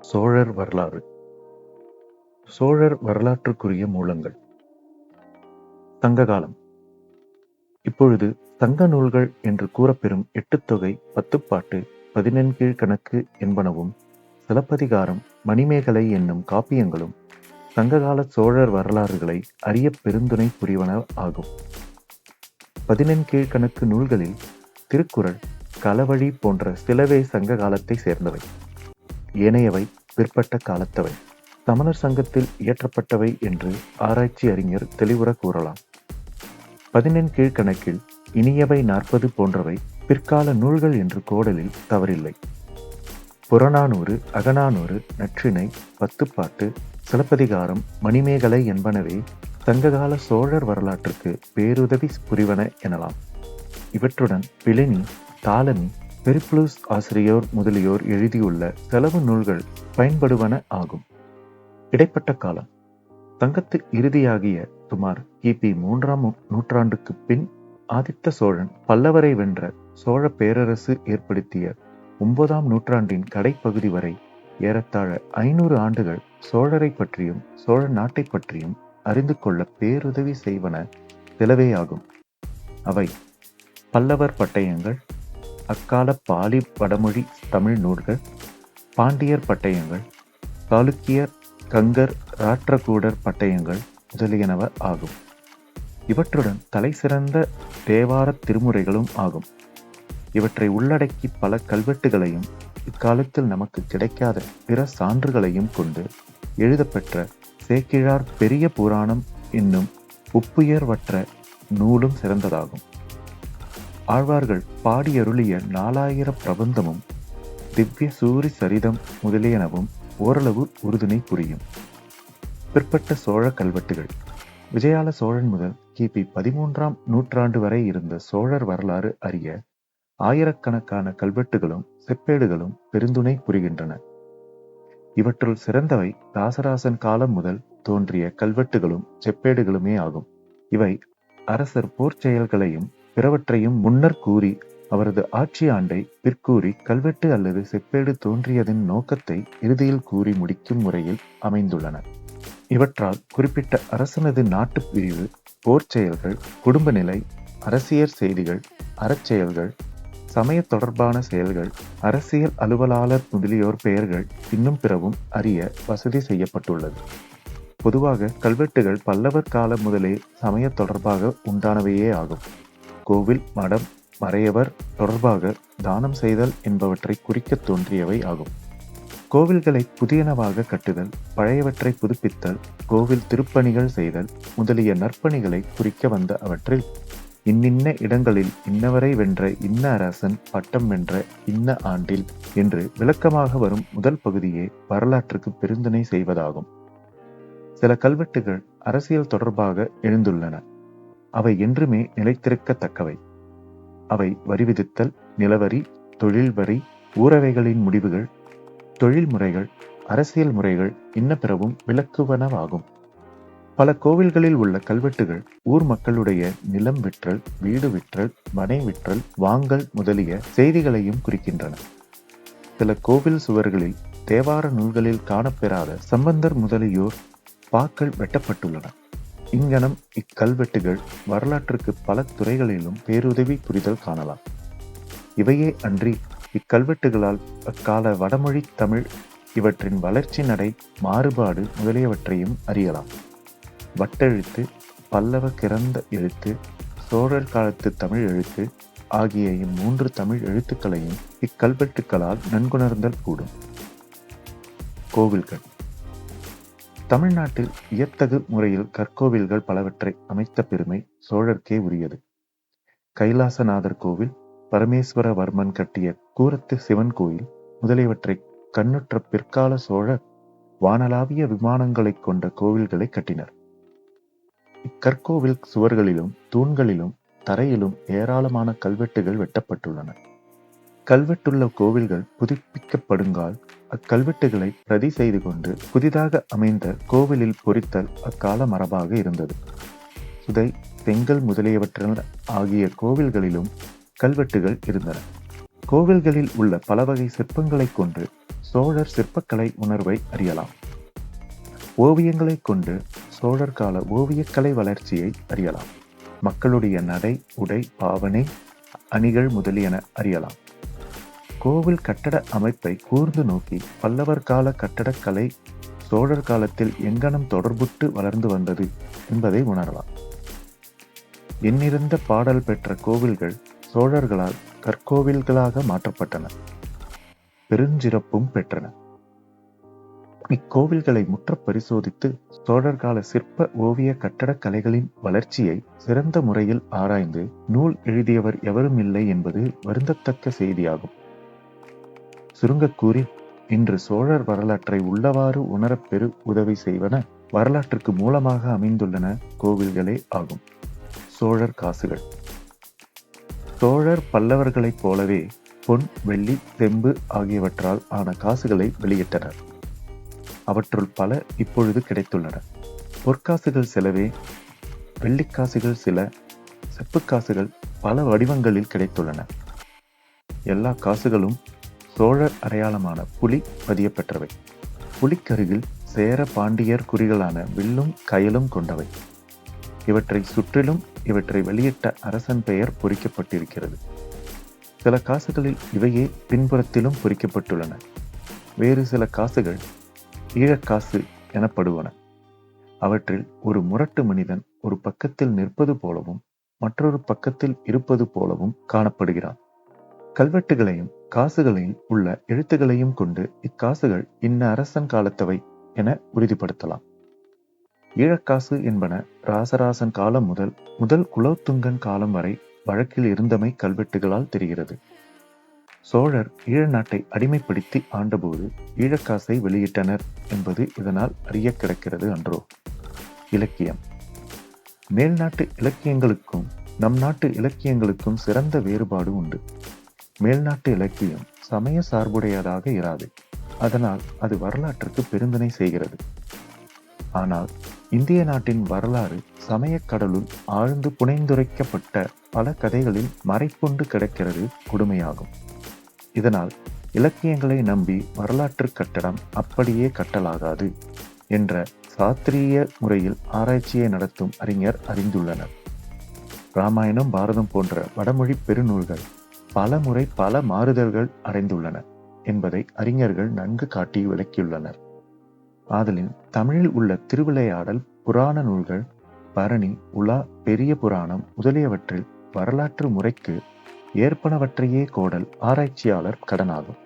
சோழர் வரலாறு. சோழர் வரலாற்றுக்குரிய மூலங்கள். சங்ககாலம் இப்பொழுது சங்க நூல்கள் என்று கூறப்பெறும் எட்டுத்தொகை பத்துப்பாட்டு பதினெண்கீழ் கணக்கு என்பனவும் சிலப்பதிகாரம் மணிமேகலை என்னும் காப்பியங்களும் சங்ககால சோழர் வரலாறுகளை அறிய பெருந்துணை புரிவன ஆகும். பதினெண்கீழ் கணக்கு நூல்களில் திருக்குறள் களவழி போன்ற சிலவே சங்க காலத்தை சேர்ந்தவை. ஏனையவை பிற்பட்ட காலத்தவை. சமணர் சங்கத்தில் இயற்றப்பட்டவை என்று ஆராய்ச்சி அறிஞர் தெளிவுற கூறலாம். பதினெண் கீழ்கணக்கில் இனியவை நாற்பது போன்றவை பிற்கால நூல்கள் என்று கோடலில் தவறில்லை. புறநானூறு அகநானூறு நற்றிணை பத்துப்பாட்டு சிலப்பதிகாரம் மணிமேகலை என்பனவே சங்ககால சோழர் வரலாற்றுக்கு பேருதவி புரிவன எனலாம். இவற்றுடன் பிளினி தாலமி பெரிப்ளஸ் ஆசிரியோர் முதலியோர் எழுதியுள்ள செலவு நூல்கள் பயன்படுவன ஆகும். இடைப்பட்ட காலம். தங்கத்து இறுதியாகிய சுமார் கிபி மூன்றாம் நூற்றாண்டுக்கு பின் ஆதித்த சோழன் பல்லவரை வென்ற சோழ பேரரசு ஏற்படுத்திய ஒன்பதாம் நூற்றாண்டின் கடைப்பகுதி வரை ஏறத்தாழ ஐநூறு ஆண்டுகள் சோழரை பற்றியும் சோழ நாட்டை பற்றியும் அறிந்து கொள்ள பேருதவி செய்வன சிலவேயாகும் அவை பல்லவர் பட்டயங்கள் அக்கால பாலி வடமொழி தமிழ் நூல்கள் பாண்டியர் பட்டயங்கள் சாளுக்கியர் கங்கர் ராற்றகூடர் பட்டயங்கள் முதலியனவ ஆகும். இவற்றுடன் தலை சிறந்த தேவார திருமுறைகளும் ஆகும். இவற்றை உள்ளடக்கி பல கல்வெட்டுகளையும் இக்காலத்தில் நமக்கு கிடைக்காத பிற சான்றுகளையும் கொண்டு எழுதப்பெற்ற சேக்கிழார் பெரிய புராணம் என்னும் உப்புயர்வற்ற நூலும் சிறந்ததாகும். ஆழ்வார்கள் பாடியருளிய நாலாயிர பிரபந்தமும் திவ்ய சூரி சரிதம் முதலியனவும் ஓரளவு உறுதுணை புரியும். பிற்பட்ட சோழ கல்வெட்டுகள். விஜயால சோழன் முதல் கிபி பதிமூன்றாம் நூற்றாண்டு வரை இருந்த சோழர் வரலாறு அறிய ஆயிரக்கணக்கான கல்வெட்டுகளும் செப்பேடுகளும் பெருந்துணை புரிகின்றன. இவற்றுள் சிறந்தவை ராசராசன் காலம் முதல் தோன்றிய கல்வெட்டுகளும் செப்பேடுகளுமே ஆகும். இவை அரசர் போர் செயல்களையும் பிறவற்றையும் முன்னர் கூறி அவரது ஆட்சி ஆண்டை பிற்கூறி கல்வெட்டு அல்லது செப்பேடு தோன்றியதன் நோக்கத்தை இறுதியில் கூறி முடிக்கும் முறையில் அமைந்துள்ளன இவற்றால் குறிப்பிட்ட அரசனது நாட்டு பிரிவு போர் செயல்கள் குடும்ப நிலை அரசியல் செய்திகள் அறச்செயல்கள் சமய தொடர்பான செயல்கள் அரசியல் அலுவலாளர் முதலியோர் பெயர்கள் இன்னும் பிறவும் அறிய வசதி செய்யப்பட்டுள்ளது. பொதுவாக கல்வெட்டுகள் பல்லவர் காலம் முதலே சமய தொடர்பாக உண்டானவையே ஆகும். கோவில் மடம் மறையவர் தொடர்பாக தானம் செய்தல் என்பவற்றை குறிக்க தோன்றியவை ஆகும். கோவில்களை புதியனவாக கட்டுதல் பழையவற்றை புதுப்பித்தல் கோவில் திருப்பணிகள் செய்தல் முதலிய நற்பணிகளை குறிக்க வந்த அவற்றில் இன்னின்ன இடங்களில் இன்னவரை வென்ற இன்ன அரசன் பட்டம் வென்ற இன்ன ஆண்டில் என்று விளக்கமாக வரும் முதல் பகுதியே வரலாற்றுக்கு பெருந்தனை செய்வதாகும். சில கல்வெட்டுகள் அரசியல் தொடர்பாக எழுந்துள்ளன. அவை என்றுமே நிலைத்திருக்கத்தக்கவை. அவை வரி விதித்தல் நிலவரி தொழில் வரி ஊரவைகளின் முடிவுகள் தொழில் முறைகள் அரசியல் முறைகள் இன்ன பிறவும் விளக்குவனவாகும். பல கோவில்களில் உள்ள கல்வெட்டுகள் ஊர் மக்களுடைய நிலம் விற்றல் வீடு விற்றல் மனை விற்றல் வாங்கல் முதலிய செய்திகளையும் குறிக்கின்றன. சில கோவில் சுவர்களில் தேவார நூல்களில் காணப்பெறாத சம்பந்தர் முதலியோர் பாக்கள் வெட்டப்பட்டுள்ளன. இங்கனம் இக்கல்வெட்டுகள் வரலாற்றுக்கு பல துறைகளிலும் பேருதவி புரிதல் காணலாம். இவையே அன்றி இக்கல்வெட்டுகளால் அக்கால வடமொழி தமிழ் இவற்றின் வளர்ச்சி நடை மாறுபாடு முதலியவற்றையும் அறியலாம். வட்டெழுத்து பல்லவ கிறந்த எழுத்து சோழர் காலத்து தமிழ் எழுத்து ஆகிய இம்மூன்று தமிழ் எழுத்துக்களையும் இக்கல்வெட்டுக்களால் நன்குணர்ந்தல் கூடும். கோவில்கள். தமிழ்நாட்டில் வியத்தகு முறையில் கற்கோவில்கள் பலவற்றை அமைத்த பெருமை சோழர்க்கே உரியது. கைலாசநாதர் கோவில் பரமேஸ்வரவர்மன் கட்டிய கூரத்து சிவன் கோயில் முதலியவற்றை கண்ணுற்ற பிற்கால சோழர் வானலாவிய விமானங்களைக் கொண்ட கோவில்களை கட்டினர். இக்கற்கோவில் சுவர்களிலும் தூண்களிலும் தரையிலும் ஏராளமான கல்வெட்டுகள் வெட்டப்பட்டுள்ளன. கல்வெட்டுள்ள கோவில்கள் புதுப்பிக்கப்படுங்கால் அக்கல்வெட்டுகளை பிரதி செய்து கொண்டு புதிதாக அமைந்த கோவிலில் பொறித்தல் அக்கால மரபாக இருந்தது. சுதை செங்கல் முதலியவற்றில் ஆகிய கோவில்களிலும் கல்வெட்டுகள் இருந்தன. கோவில்களில் உள்ள பல வகை சிற்பங்களைக் கொண்டு சோழர் சிற்பக்கலை உணர்வை அறியலாம். ஓவியங்களைக் கொண்டு சோழர் கால ஓவியக்கலை வளர்ச்சியை அறியலாம். மக்களுடைய நடை உடை பாவனை அணிகள் முதலியன அறியலாம். கோவில் கட்டட அமைப்பை கூர்ந்து நோக்கி பல்லவர் கால கட்டடக்கலை சோழர் காலத்தில் எங்கனம் தொடர்புட்டு வளர்ந்து வந்தது என்பதை உணரலாம். எண்ணிறந்த பாடல் பெற்ற கோவில்கள் சோழர்களால் கற்கோவில்களாக மாற்றப்பட்டன. பெருஞ்சிறப்பும் பெற்றன. இக்கோவில்களை முற்ற பரிசோதித்து சோழர் கால சிற்ப ஓவிய கட்டடக் கலைகளின் வளர்ச்சியை சிறந்த முறையில் ஆராய்ந்து நூல் எழுதியவர் எவரும் இல்லை என்பது வருந்தத்தக்க செய்தியாகும். சுருங்கக்கூறி இன்று சோழர் வரலாற்றை உள்ளவாறு உணரப்பெரு உதவி செய்வன வரலாற்றுக்கு மூலமாக அமைந்துள்ளன கோவில்களே ஆகும். சோழர் காசுகள். சோழர் பல்லவர்களைப் போலவே பொன் வெள்ளி செம்பு ஆகியவற்றால் ஆன காசுகளை வெளியிட்டனர். அவற்றுள் பல இப்பொழுது கிடைத்துள்ளன. பொற்காசுகள் சிலவே வெள்ளிக்காசுகள் சில செப்புக்காசுகள் பல வடிவங்களில் கிடைத்துள்ளன. எல்லா காசுகளும் சோழர் அடையாளமான புலி பதியப்பெற்றவை. புலிக்கருகில் சேர பாண்டியர் குறிகளான வில்லும் கயலும் கொண்டவை. இவற்றை சுற்றிலும் இவற்றை வெளியிட்ட அரசன் பெயர் பொறிக்கப்பட்டிருக்கிறது. சில காசுகளில் இவையே பின்புறத்திலும் பொறிக்கப்பட்டுள்ளன. வேறு சில காசுகள் ஈழக்காசு எனப்படுவன. அவற்றில் ஒரு முரட்டு மனிதன் ஒரு பக்கத்தில் நிற்பது போலவும் மற்றொரு பக்கத்தில் இருப்பது போலவும் காணப்படுகிறான். கல்வெட்டுகளையும் காசுகளில் உள்ள எழுத்துகளையும் கொண்டு இக்காசுகள் இன்ன அரசன் காலத்தவை என உறுதிப்படுத்தலாம். ஈழக்காசு என்பன ராசராசன் காலம் முதல் முதல் குலோத்துங்கன் காலம் வரை வழக்கில் இருந்தமை கல்வெட்டுகளால் தெரிகிறது. சோழர் ஈழ நாட்டை அடிமைப்படுத்தி ஆண்டபோது ஈழக்காசை வெளியிட்டனர் என்பது இதனால் அறிய கிடக்கிறது அன்றோ. இலக்கியம். மேல்நாட்டு இலக்கியங்களுக்கும் நம் நாட்டு இலக்கியங்களுக்கும் சிறந்த வேறுபாடு உண்டு. மேல்நாட்டு இலக்கியம் சமய சார்புடையதாக இராது. அதனால் அது வரலாற்றுக்கு பெருந்தனை செய்கிறது. ஆனால் இந்திய நாட்டின் வரலாறு சமயக் கடலுள் ஆழ்ந்து புனைந்துரைக்கப்பட்ட பல கதைகளில் மறைப்புண்டு கிடக்கிறது கொடுமையாகும். இதனால் இலக்கியங்களை நம்பி வரலாற்று கட்டடம் அப்படியே கட்டலாகாது என்ற சாத்திரிய முறையில் ஆராய்ச்சியை நடத்தும் அறிஞர் அறிந்துள்ளனர். ராமாயணம் பாரதம் போன்ற வடமொழி பெருநூல்கள் பல முறை பல மாறுதல்கள் அடைந்துள்ளன என்பதை அறிஞர்கள் நன்கு காட்டி விளக்கியுள்ளனர். ஆதலின் தமிழில் உள்ள திருவிளையாடல் புராண நூல்கள் பரணி உலா பெரிய புராணம் முதலியவற்றில் வரலாற்று முறைக்கு ஏற்பனவற்றையே கோடல் ஆராய்ச்சியாளர் கடனாகும்.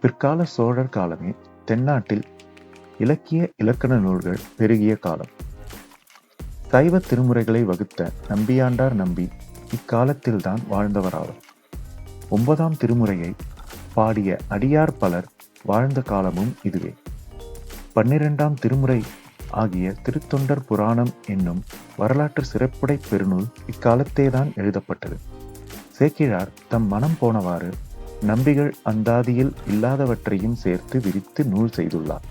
பிற்கால சோழர் காலமே தென்னாட்டில் இலக்கிய இலக்கண நூல்கள் பெருகிய காலம். சைவ திருமுறைகளை வகுத்த நம்பியாண்டார் நம்பி இக்காலத்தில்தான் வாழ்ந்தவராவர். ஒன்பதாம் திருமுறையை பாடிய அடியார் பலர் வாழ்ந்த காலமும் இதுவே. பன்னிரெண்டாம் திருமுறை ஆகிய திருத்தொண்டர் புராணம் என்னும் வரலாற்று சிறப்புடை பெருநூல் இக்காலத்தேதான் எழுதப்பட்டது. சேக்கிழார் தம் மனம் போனவாறு நம்பிகள் அந்தாதியில் இல்லாதவற்றையும் சேர்த்து விரித்து நூல் செய்துள்ளார்.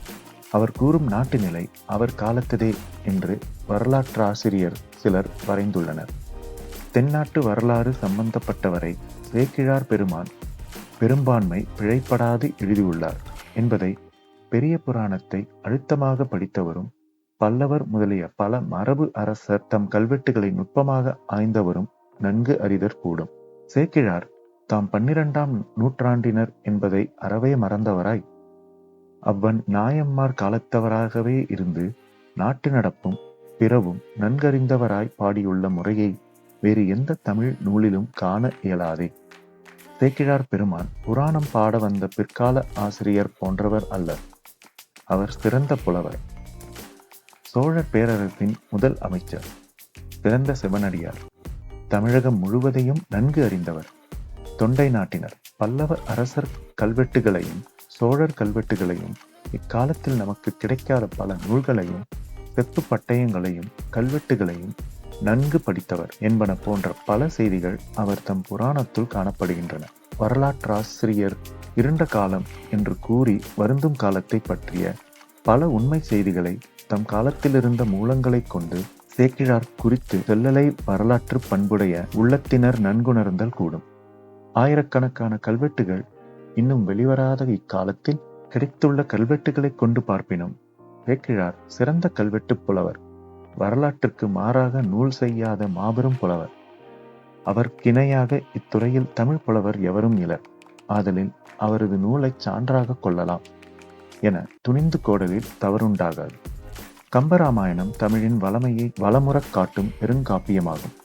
அவர் கூறும் நாட்டு நிலை அவர் காலத்ததே என்று வரலாற்றாசிரியர் சிலர் வரைந்துள்ளனர். தென்னாட்டு வரலாறு சம்பந்தப்பட்டவரை சேக்கிழார் பெருமான் பெரும்பான்மை பிழைப்படாது எழுதியுள்ளார் என்பதை பெரிய புராணத்தை அழுத்தமாக படித்தவரும் பல்லவர் முதலிய பல மரபு அரசர் தம் கல்வெட்டுகளை நுட்பமாக ஆய்ந்தவரும் நன்கு அறிதற் கூடும். சேக்கிழார் தாம் பன்னிரண்டாம் நூற்றாண்டினர் என்பதை அறவே மறந்தவராய் அவ்வன் நாயம்மார் காலத்தவராகவே இருந்து நாட்டு நடப்பும் பிறவும் நன்கறிந்தவராய் பாடியுள்ள முறையை வேறு எந்த தமிழ் நூலிலும் காண இயலாதே. சேக்கிழார் பெருமான் புராணம் பாட வந்த பிற்கால ஆசிரியர் போன்றவர் அல்லர். அவர் சிறந்த புலவர். சோழர் பேரரசின் முதல் அமைச்சர். சிறந்த சிவனடியார். தமிழகம் முழுவதையும் நன்கு அறிந்தவர். தொண்டை நாட்டினர். பல்லவ அரசர் கல்வெட்டுகளையும் சோழர் கல்வெட்டுகளையும் இக்காலத்தில் நமக்கு கிடைக்காத பல நூல்களையும் செப்பு பட்டயங்களையும் கல்வெட்டுகளையும் நன்கு படித்தவர் என்பன போன்ற பல செய்திகள் அவர் தம் புராணத்துள் காணப்படுகின்றன. வரலாற்றாசிரியர் இருண்ட காலம் என்று கூறி வருந்தும் காலத்தை பற்றிய பல உண்மை செய்திகளை தம் காலத்திலிருந்த மூலங்களைக் கொண்டு சேக்கிழார் குறித்து செல்லலை வரலாற்று பண்புடைய உள்ளத்தினர் நன்குணர்ந்தல் கூடும். ஆயிரக்கணக்கான கல்வெட்டுகள் இன்னும் வெளிவராத இக்காலத்தில் கிடைத்துள்ள கல்வெட்டுகளைக் கொண்டு பார்ப்பினும் சேக்கிழார் சிறந்த கல்வெட்டுப் புலவர் வரலாற்றுக்கு மாறாக நூல் செய்யாத மாபெரும் புலவர். அவர் கிணையாக இத்துறையில் தமிழ் புலவர் எவரும் இலர் ஆதலின் அவரது நூலைச் சான்றாக கொள்ளலாம் என துணிந்து கோடலில் தவறுண்டாகாது. கம்பராமாயணம் தமிழின் வளமையை வளமுறக் காட்டும் பெருங்காப்பியமாகும்.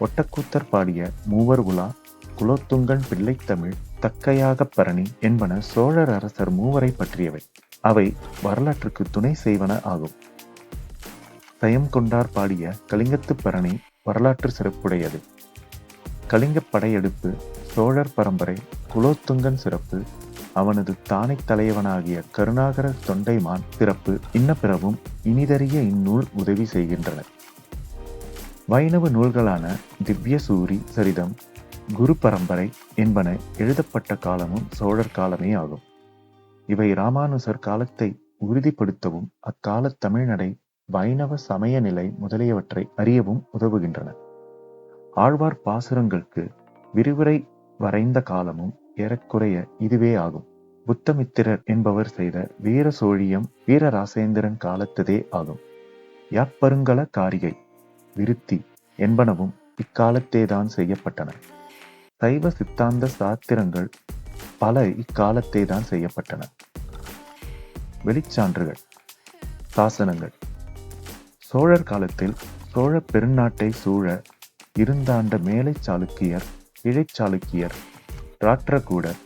ஒட்டக்கூத்தர் பாடிய மூவர் உலா குலோத்துங்கன் பிள்ளைத்தமிழ் தக்கையாகப் பரணி என்பன சோழர் அரசர் மூவரை பற்றியவை. அவை வரலாற்றுக்கு துணை செய்வன ஆகும். சயம் கொண்டார் பாடிய கலிங்கத்துப் பரணி வரலாற்று சிறப்புடையது. கலிங்கப் படையெடுப்பு சோழர் பரம்பரை குலோத்துங்கன் சிறப்பு அவனது தானைத் தலைவனாகிய கருணாகர தொண்டைமான் பிறப்பு இன்ன பிறவும் இனிதறிய இந்நூல் உதவி செய்கின்றன. வைணவ நூல்களான திவ்ய சூரி சரிதம் குரு பரம்பரை என்பன எழுதப்பட்ட காலமும் சோழர் காலமே ஆகும். இவை ராமானுசர் காலத்தை உறுதிப்படுத்தவும் அக்கால தமிழ்நடை வைணவ சமய நிலை முதலியவற்றை அறியவும் உதவுகின்றன. ஆழ்வார் பாசுரங்களுக்கு விரிவுரை வரைந்த காலமும் ஏறக்குறைய இதுவே ஆகும். புத்தமித்திரர் என்பவர் செய்த வீர சோழியம் வீரராசேந்திரன் காலத்ததே ஆகும். யாப்பருங்கல காரிகை விருத்தி என்பனவும் இக்காலத்தேதான் செய்யப்பட்டன. சைவ சித்தாந்த சாத்திரங்கள் பல இக்காலத்தேதான் செய்யப்பட்டன. வெளிச்சான்றுகள் சாசனங்கள் சோழர் காலத்தில் சோழ பெருநாட்டை சூழ இருந்தாண்ட மேலை சாளுக்கியர் இழைச்சாளுக்கியர் ராற்றகூடர்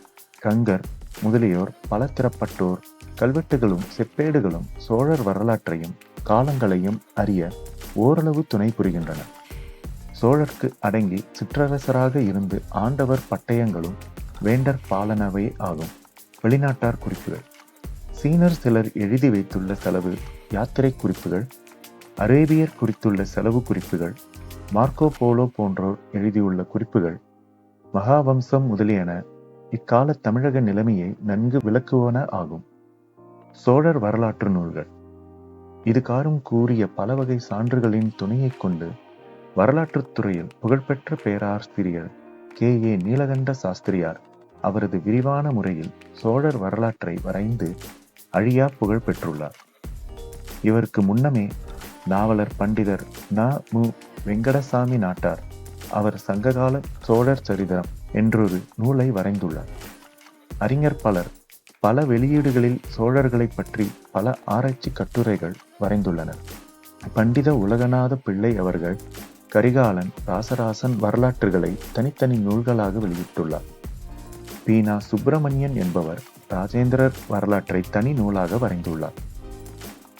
கங்கர் முதலியோர் பலதரப்பட்டோர் கல்வெட்டுகளும் செப்பேடுகளும் சோழர் வரலாற்றையும் காலங்களையும் அறிய ஓரளவு துணை புரிகின்றன சோழர்க்கு அடங்கி சிற்றரசராக இருந்து ஆண்டவர் பட்டயங்களும் வேண்டர் பாலனவே ஆகும். வெளிநாட்டார் குறிப்புகள். சீனர் சிலர் எழுதி வைத்துள்ள செலவு யாத்திரை குறிப்புகள் அரேபியர் குறித்துள்ள செலவு குறிப்புகள் மார்க்கோ போலோ போன்றோர் எழுதியுள்ள குறிப்புகள் மகாவம்சம் முதலியன இக்கால தமிழக நிலைமையை நன்கு விளக்குவன ஆகும். சோழர் வரலாற்று நூல்கள். இது காரும் கூறிய பல வகை சான்றுகளின் துணையைக் கொண்டு வரலாற்றுத் துறையில் புகழ்பெற்ற பேராசிரியர் கே. ஏ. நீலகண்ட சாஸ்திரியார் அவரது விரிவான முறையில் சோழர் வரலாற்றை வரைந்து அழியா புகழ் பெற்றுள்ளார் இவருக்கு முன்னமே நாவலர் பண்டிதர் ந மு வெங்கடசாமி நாட்டார். அவர் சங்ககால சோழர் சரிதம் என்றொரு நூலை வரைந்துள்ளார். அறிஞர் பலர் பல வெளியீடுகளில் சோழர்களைப் பற்றி பல ஆராய்ச்சி கட்டுரைகள் வரைந்துள்ளனர். பண்டித உலகநாத பிள்ளை அவர்கள் கரிகாலன் ராசராசன் வரலாற்றுகளை தனித்தனி நூல்களாக வெளியிட்டுள்ளார். பீனா சுப்பிரமணியன் என்பவர் ராஜேந்திரர் வரலாற்றை தனி நூலாக வரைந்துள்ளார்.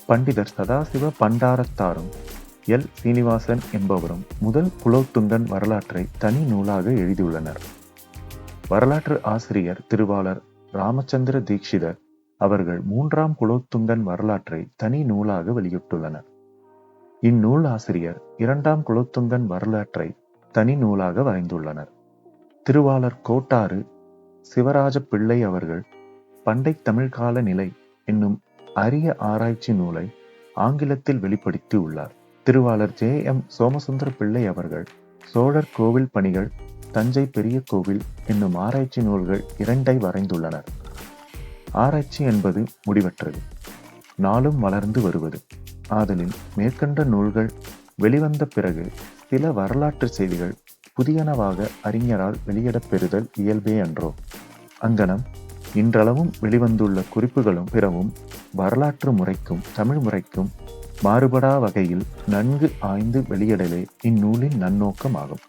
பண்டிதர் சதாசிவ பண்டாரத்தாரும் எல். சீனிவாசன் என்பவரும் முதல் குலோத்துங்கன் வரலாற்றை தனி நூலாக எழுதியுள்ளனர். வரலாற்று ஆசிரியர் திருவாளர் ராமச்சந்திர தீட்சிதர் அவர்கள் மூன்றாம் குலோத்துங்கன் வரலாற்றை தனி நூலாக வெளியிட்டுள்ளனர். இந்நூல் ஆசிரியர் இரண்டாம் குலோத்துங்கன் வரலாற்றை தனி நூலாக வரைந்துள்ளனர். திருவாளர் கோட்டாறு சிவராஜ பிள்ளை அவர்கள் பண்டை தமிழ்கால நிலை என்னும் அரிய ஆராய்ச்சி நூலை ஆங்கிலத்தில் வெளிப்படுத்தி உள்ளார். திருவாளர் ஜே. எம். சோமசுந்தர பிள்ளை அவர்கள் சோழர் கோவில் பணிகள் தஞ்சை பெரிய கோவில் என்னும் ஆராய்ச்சி நூல்கள் இரண்டை வரைந்துள்ளனர். ஆராய்ச்சி என்பது முடிவற்றது நாளும் வளர்ந்து வருவது. ஆதலின் மேற்கண்ட நூல்கள் வெளிவந்த பிறகு சில வரலாற்று செய்திகள் புதியனவாக அறிஞரால் வெளியிடப்பெறுதல் இயல்பே அன்றோ. அங்கனம் இன்றளவும் வெளிவந்துள்ள குறிப்புகளும் பிறவும் வரலாற்று முறைக்கும் தமிழ் முறைக்கும் மாறுபடா வகையில் நன்கு ஆய்ந்து வெளியிடலே இந்நூலின் நன்னோக்கமாகும்.